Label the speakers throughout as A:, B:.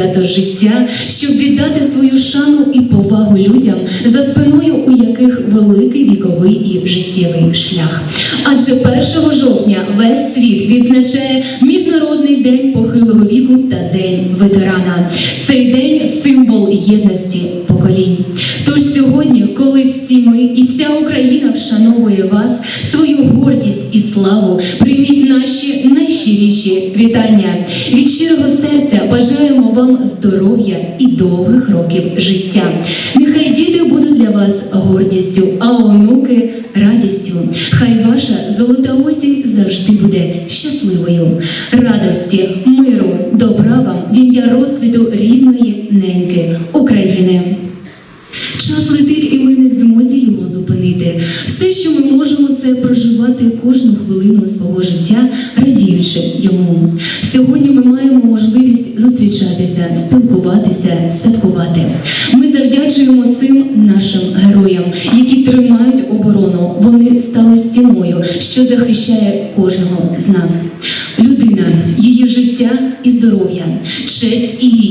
A: свято життя, щоб віддати свою шану і повагу людям, за спиною у яких великий віковий і життєвий шлях. Адже 1 жовтня весь світ відзначає Міжнародний день похилого віку та День ветерана. Цей день символ єдності поколінь. Тож сьогодні, коли всі ми і вся Україна вшановує вас, свою гордість і славу, прийміть наші найщиріші вітання. Від щирого серця бажаємо вам здоров'я і довгих років життя. Нехай діти будуть для вас гордістю, а онуки радістю. Хай ваша золота осінь завжди буде щасливою. Радості, миру, добра вам в ім'я розквіту рідної неньки України. Час летить, і ми не в змозі його зупинити. Все, що ми можемо, це проживати кожну хвилину свого життя, радіючи йому. Сьогодні ми маємо можливість зустрічатися, спілкуватися, святкувати. Ми завдячуємо цим нашим героям, які тримають оборону. Вони стали стіною, що захищає кожного з нас. Людина, її життя і здоров'я, честь і гідність,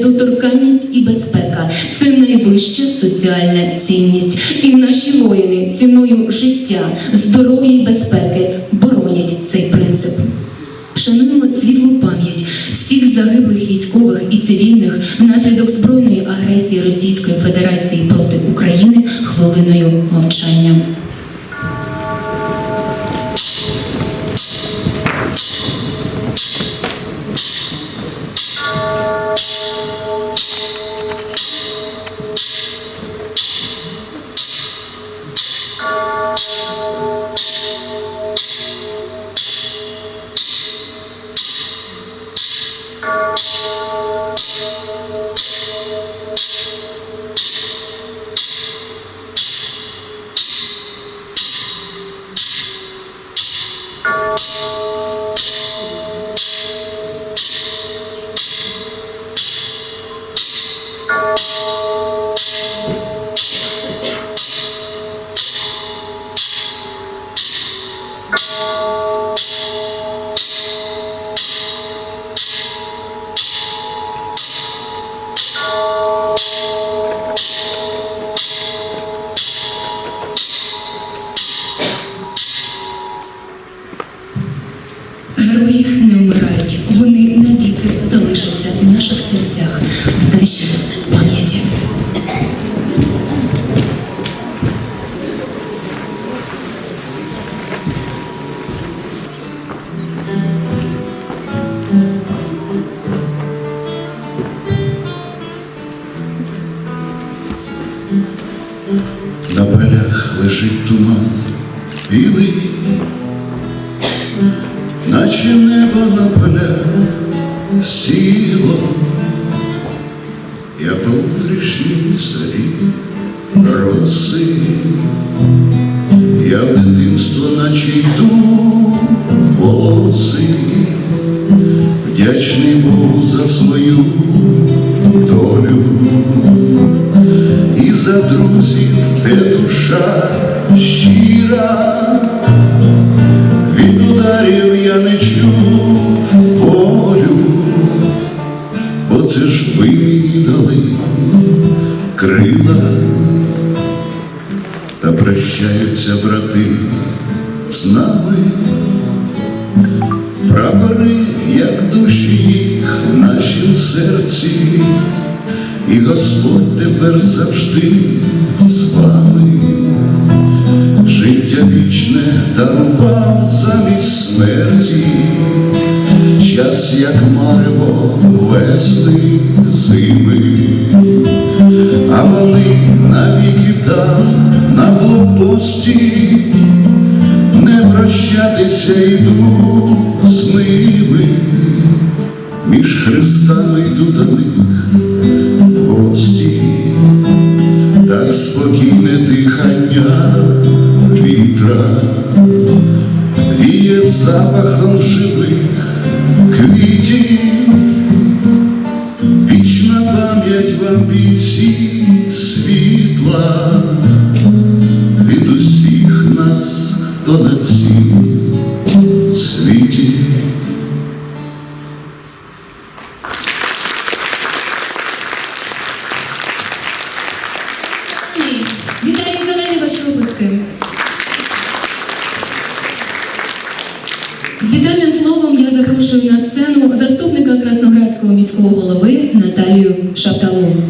A: недоторканність і безпека це найвища соціальна цінність. І наші воїни ціною життя, здоров'я і безпеки боронять цей принцип. Вшануємо світлу пам'ять всіх загиблих військових і цивільних внаслідок збройної агресії Російської Федерації проти України хвилиною мовчання. Герої не вмирають, вони навіки залишаться в наших серцях, в нашій
B: за свою долю. І за друзів, де душа щира, серці. І Господь тепер завжди з вами, життя вічне дарував замість смерті, час, як марево весни зими, а вони навіки там на блокпості, не прощатися йду з ними, між хрестами йду до них. В гості, так спокійне дихання вітра, віє запахом живих квітів,
A: З вітальним словом я запрошую на сцену заступника Красноградського міського голови Наталію Шапталову.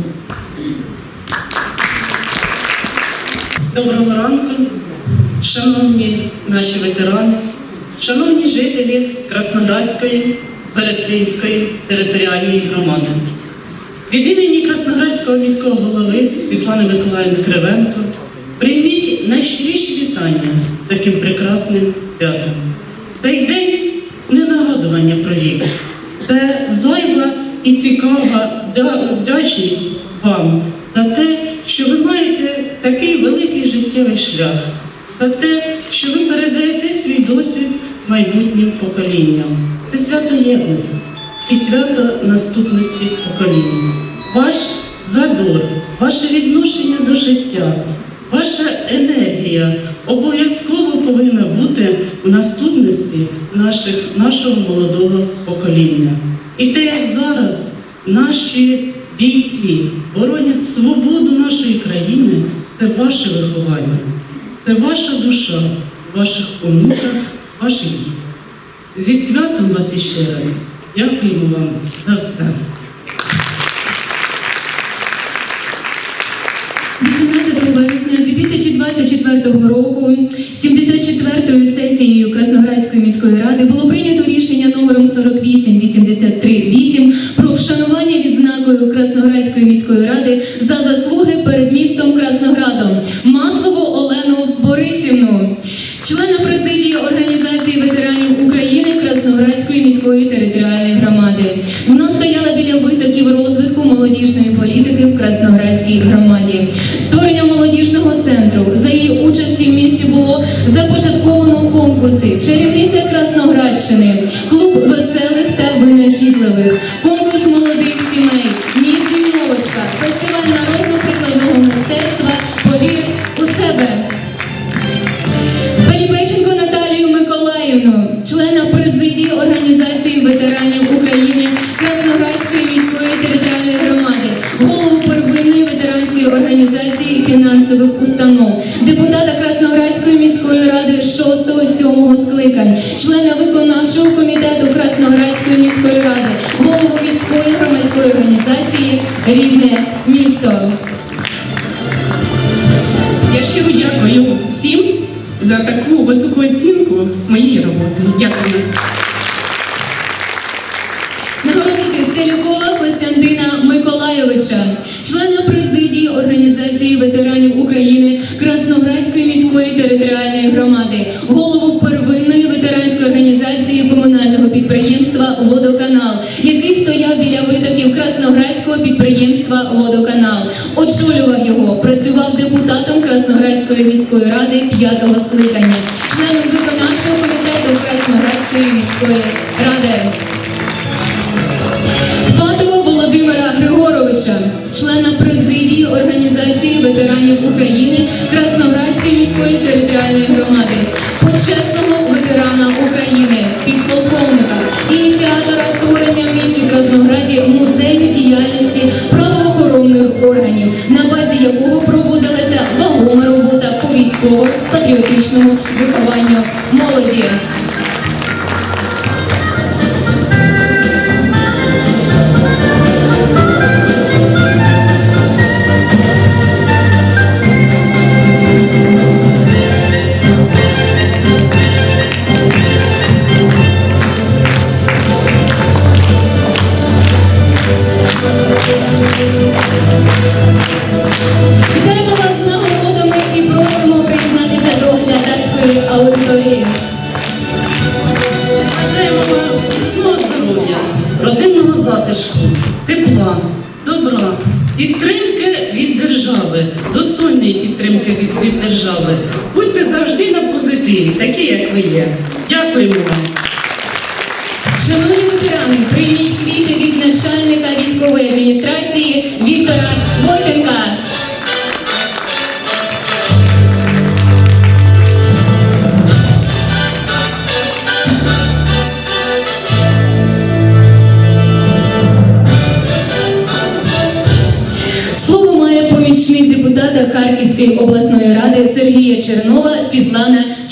C: Доброго ранку, шановні наші ветерани, шановні жителі Красноградської, Берестинської територіальної громади. Від імені Красноградського міського голови Світлани Миколаївни Кривенко прийміть найщиріші вітання з таким прекрасним святом. Цей день не нагадування про вік, це зайва і цікава вдячність вам за те, що ви маєте такий великий життєвий шлях, за те, що ви передаєте свій досвід майбутнім поколінням. Це свято єдності і свято наступності поколінь. Ваш задор, ваше відношення до життя, ваша енергія обов'язково повинна бути в наступності наших, нашого молодого покоління. І те, як зараз наші бійці боронять свободу нашої країни, це ваше виховання, це ваша душа в ваших онуках, ваших дітей. Зі святом вас іще раз. Дякуємо вам за все.
A: 18 вересня 2024 року 74-ю сесією Красноградської міської ради було прийнято рішення номером 48838 про вшанування відзнакою Красноградської міської ради за заслуги перед містом Красноградом Маслову Олену Борисівну, члена президії Організації ветеранів України Красноградської міської територіальної громади. Вона стояла біля витоків розвитку молодіжної політики в Красноградській громаді. Започатковано конкурси 6-7 скликань, члена виконавчого комітету Красноградської міської ради, голову міської громадської організації Рівне місто.
D: Я щиро дякую всім за таку високу оцінку моєї роботи. Дякую.
A: Нагородити Стелюкова Костянтина Миколайовича, члена президії Організації ветеранів України Красноградської міської територіальної громади, голову первинної ветеранської організації комунального підприємства Водоканал, який стояв біля витоків Красноградського підприємства Водоканал. Очолював його, працював депутатом Красноградської міської ради п'ятого скликання, членом виконавчого комітету Красноградської міської ради. Фатова Володимира Григоровича, члена президії Організації ветеранів України Красноградської міської територіальної громади, почесного ветерана України, підполковника, ініціатора створення в місті Краснограді музею діяльності правоохоронних органів, на базі якого проводилася вагома робота по військово-патріотичному вихованню молоді.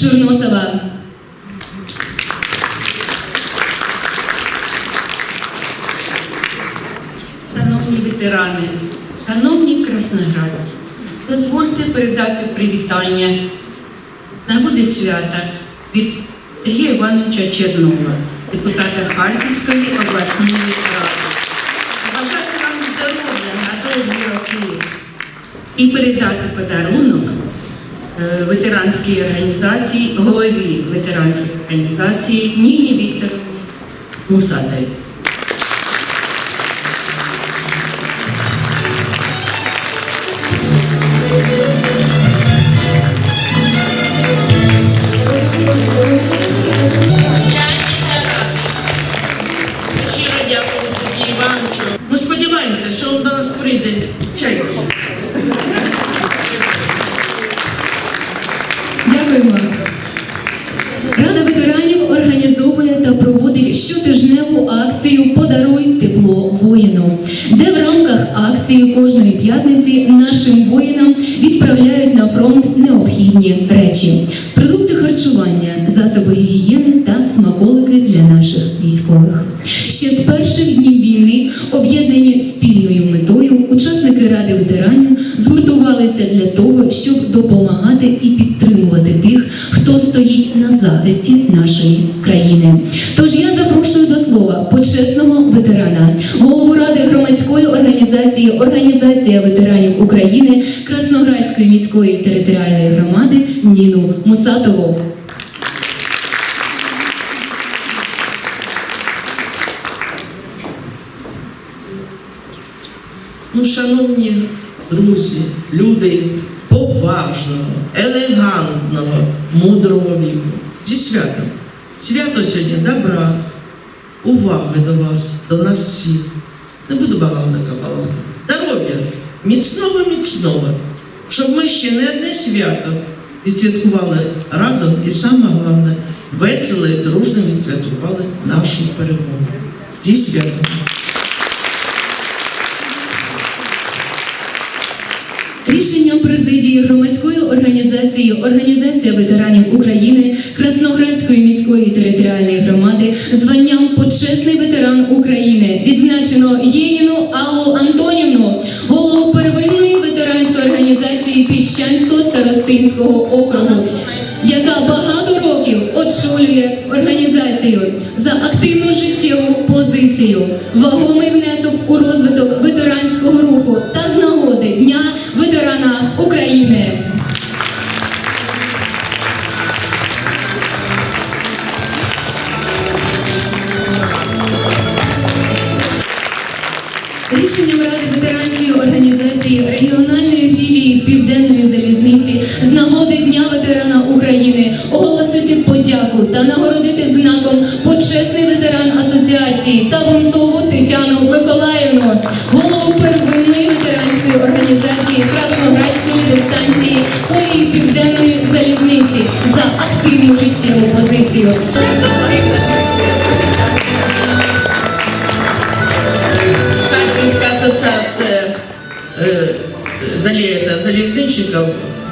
A: Чорносова.
E: Шановні ветерани, шановні красноградці, дозвольте передати привітання з нагоди свята від Сергія Івановича Чернова, депутата Харківської обласної ради. Бажати вам здоров'я на довгі роки і передати подарунок ветеранській організації, голові ветеранської організації Ніні Вікторовні Мусатові.
F: Дякую Сергію Івановичу. Ми сподіваємося, що він до нас прийде часто.
A: Дякуємо. Рада ветеранів організовує та проводить щотижневу акцію Подаруй тепло воїну, де в рамках акції кожної п'ятниці нашим воїнам відправляють на фронт необхідні речі: продукти харчування, засоби гігієни та смаколики для наших військових. Ще з перших днів війни, об'єднані спільною метою, учасники Ради ветеранів згуртувалися для того, щоб допомагати і підтримувати стоїть на захисті нашої країни. Тож я запрошую до слова почесного ветерана, голову ради громадської організації Організація ветеранів України Красноградської міської територіальної громади Ніну Мусатову.
F: Ну, шановні друзі, люди поважного, елегантного, мудрого віку. Зі святом. Свято сьогодні добра, уваги до вас, до нас всіх. Не буду багато балакати. Здоров'я, міцного, міцного, щоб ми ще не одне свято відсвяткували разом і саме головне, весело і дружно відсвяткували нашу перемогу. Зі святом.
A: Рішенням президії громадської організації Організація ветеранів України Красноградської міської територіальної громади званням Почесний ветеран України відзначено Єніну Аллу Антонівну, голову первинної ветеранської організації Піщанського старостинського округу, яка багато років очолює організацію за активну життєву позицію, вагомий асоціації та Вонцову Тетяну Миколаївну, голову первинної ветеранської організації Красноградської дистанції колії Південної залізниці за активну життєву позицію.
F: Харківська асоціація е, залі- та залізничників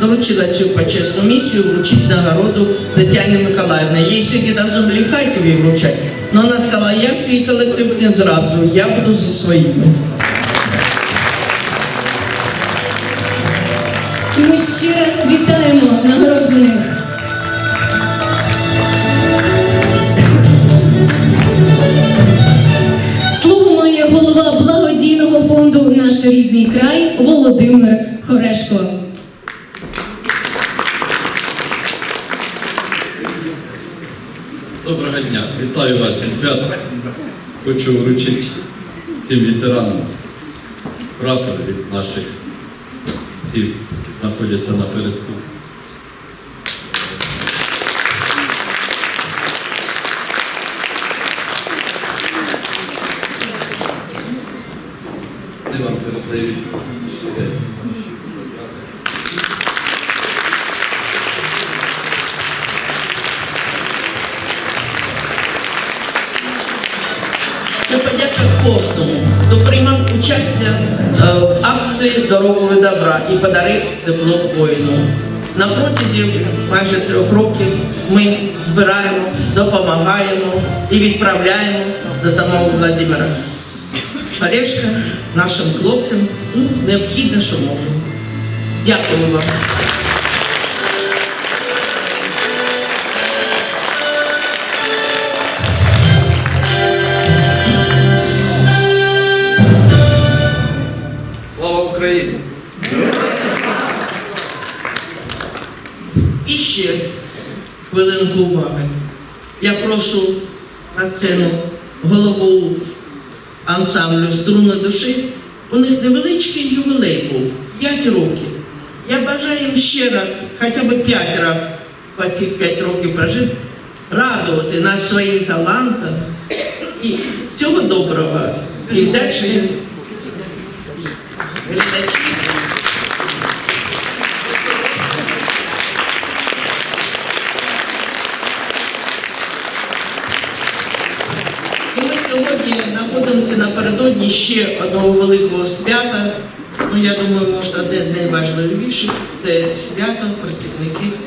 F: доручила цю почесну місію вручити нагороду Тетяні Миколаївні. Їй сьогодні навіть були в Харкові вручати. Але вона сказала, я свій колектив не зраджую, я буду зі своїми.
A: І ми ще раз вітаємо нагороджених. Слово має голова благодійного фонду Наш рідний край Володимир Хорешко.
G: Доброго дня, вітаю вас зі святом. Хочу вручити всім ветеранам прапор від наших, які знаходяться напередку. вони вам передають.
F: Дорогою добра і подарив тепло воїну. На протязі майже трьох років ми збираємо, допомагаємо і відправляємо до домов Владимира Орешка нашим хлопцям ну, необхідно, що можемо. Дякую вам.
G: Україні!
F: І ще хвилинку уваги. Я прошу на сцену голову ансамблю Струна душі. У них невеличкий ювілей був 5 років. Я бажаю їм ще раз, хоча б 5 разів по цих 5 років прожити, радувати нас своїм талантом і всього доброго. Глядачі, глядачі. І ми сьогодні знаходимося напередодні ще одного великого свята. Ну, я думаю, може, одне з найважливіших це свято працівників.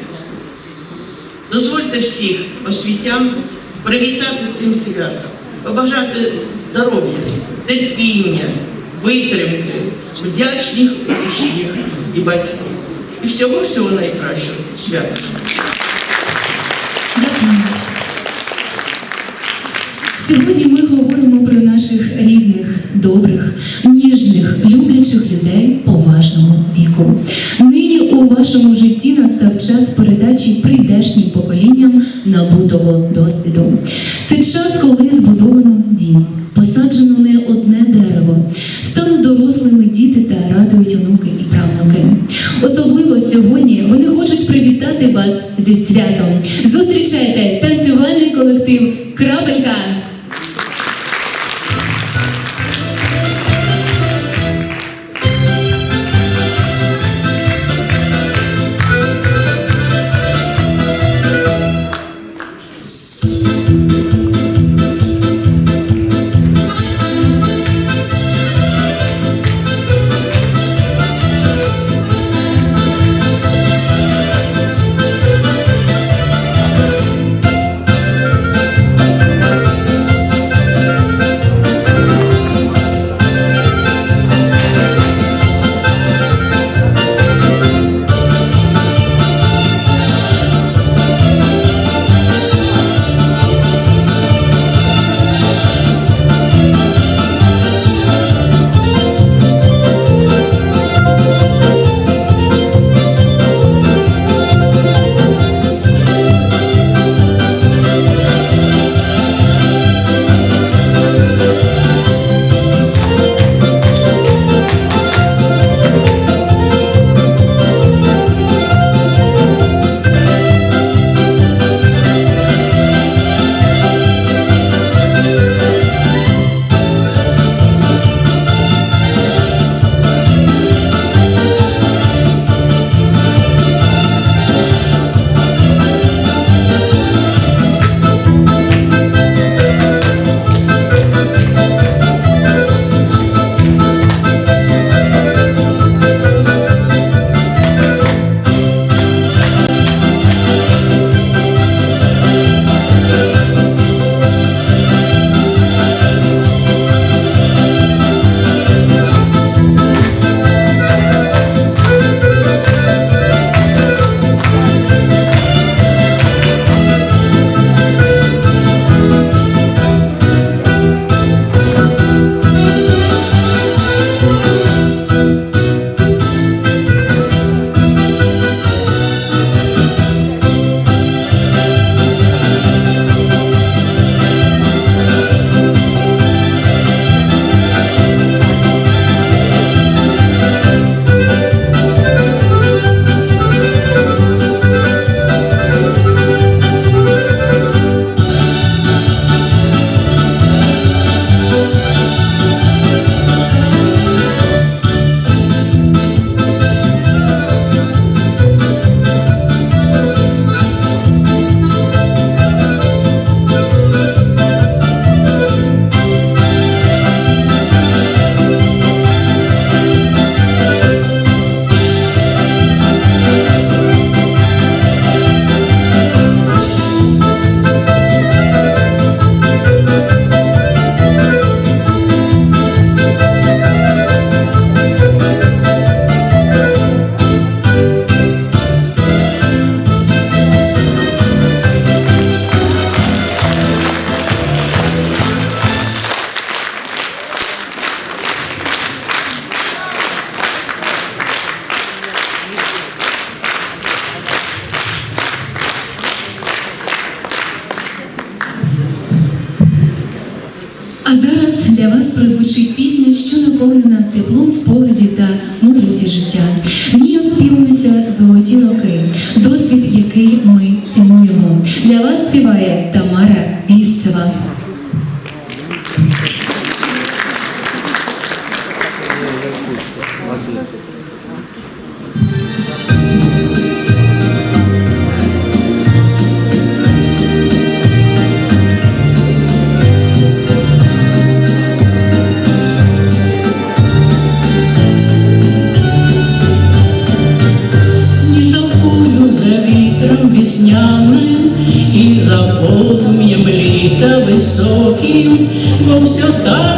F: Дозвольте всіх освітян привітати з цим святом, побажати здоров'я, терпіння, витримки, вдячних учнів і батьків. І всього-всього найкращого.
A: Дякую. Сьогодні ми говоримо про наших рідних, добрих, ніжних, люблячих людей поважного віку. Нині у вашому житті настав час передачі прийдешнім поколінням набутого досвіду.
C: Високим, бо все так